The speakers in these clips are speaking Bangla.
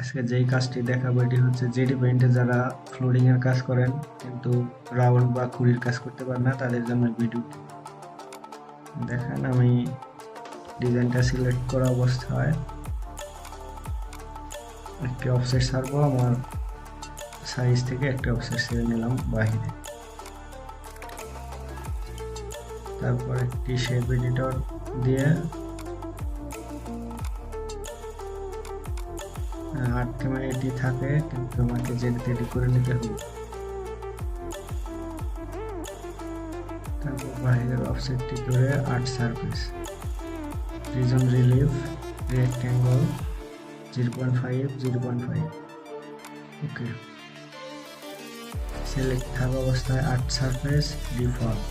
আজকে যেই কাজটি দেখাবো, এটি হচ্ছে জেডি পেইন্টে যারা ফ্লোরিং এর কাজ করেন, কিন্তু রাউন্ড বা খুঁড়ির কাজ করতে পারেন না, তাদের জন্য ভিডিও দেখেন আমি ডিজাইনটা সিলেক্ট করা অবস্থায় একটি অফসেট ছাড়বো, আমার সাইজ থেকে একটি অফসেট ছেড়ে নিলাম বাহিরে। তারপর একটি শেপ এডিটর দিয়ে আট ক্যামেরা এটি থাকে, কিন্তু আমাকে জেড এডি করে নিতে হবে। তারপর বাইরের অফসেটটি করে আট surface region relief rectangle zero point five zero point five okay select থাকা অবস্থায় আট সারফেস ডিফল্ট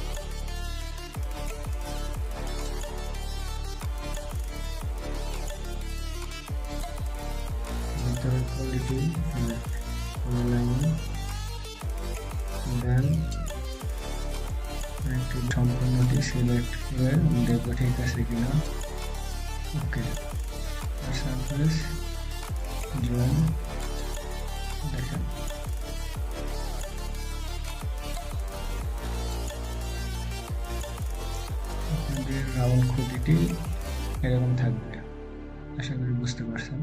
ভিতরের কোয়ালিটি অনলাইন দেন একটি সম্পূর্ণটি সিলেক্ট করে দেখব ঠিক আছে কিনা ওকে সারফেস জুম রাউন্ড খুঁটিটি এরকম থাকবে। আশা করি বুঝতে পারছেন।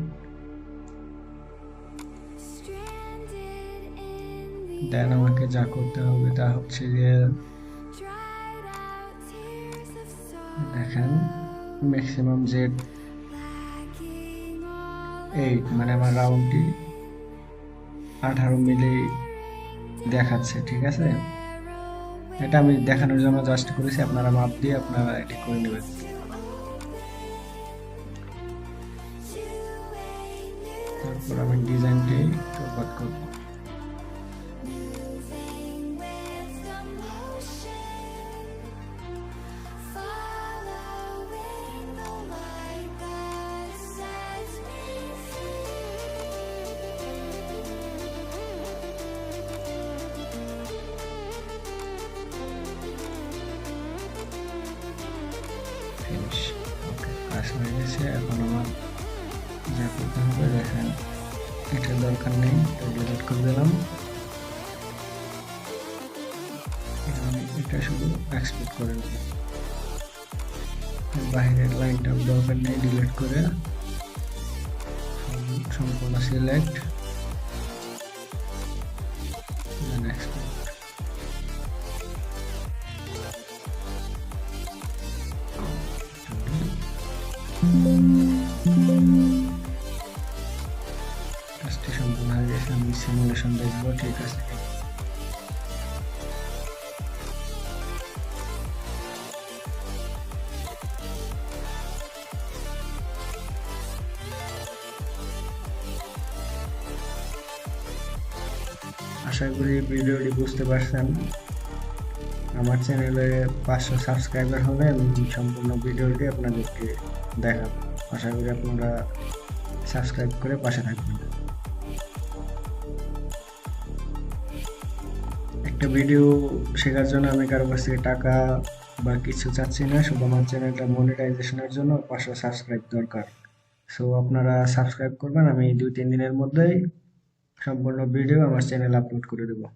দেন আমাকে যা করতে হবে তা হচ্ছে যে দেখেন ম্যাক্সিমাম জেড এইট মানে আমার রাউন্ডটি আঠারো মিলি দেখাচ্ছে, ঠিক আছে? এটা আমি দেখানোর জন্য জাস্ট করেছি, আপনারা মাপ দিয়ে আপনারা এটি করে নেবেন। তারপর আমি ডিজাইনটি প্রপাত করব। ফিনিশ কাজ হয়ে গেছে, এখন আমার যা করতে হবে দেখেন এটার দরকার নেই, এটা ডিলিট করে দিলাম। এটা শুধু এক্সপোর্ট করে নেব বাইরের লাইনটা দরকার নেই ডিলিট করে। সম্পূর্ণ সিলেক্ট কাজটি সম্পূর্ণ হয়ে গেছে আমি সিমুলেশন দেখব ঠিক আছে। আশা করি ভিডিওটি বুঝতে পারছেন। আমার চ্যানেলে পাঁচশো সাবস্ক্রাইবার হলে আমি সম্পূর্ণ ভিডিওটি আপনাদেরকে দেখাবো। আশা করি আপনারা সাবস্ক্রাইব করে পাশে থাকবেন। একটা ভিডিও শেখার জন্য আমি কারও কাছ থেকে টাকা বা কিছু চাচ্ছি না। শুধু আমার চ্যানেলটা মনিটাইজেশনের জন্য পাঁচশো সাবস্ক্রাইব দরকার। সো আপনারা সাবস্ক্রাইব করবেন। আমি দুই তিন দিনের মধ্যেই সম্পূর্ণ ভিডিও আমার চ্যানেলে আপলোড করে দেবো।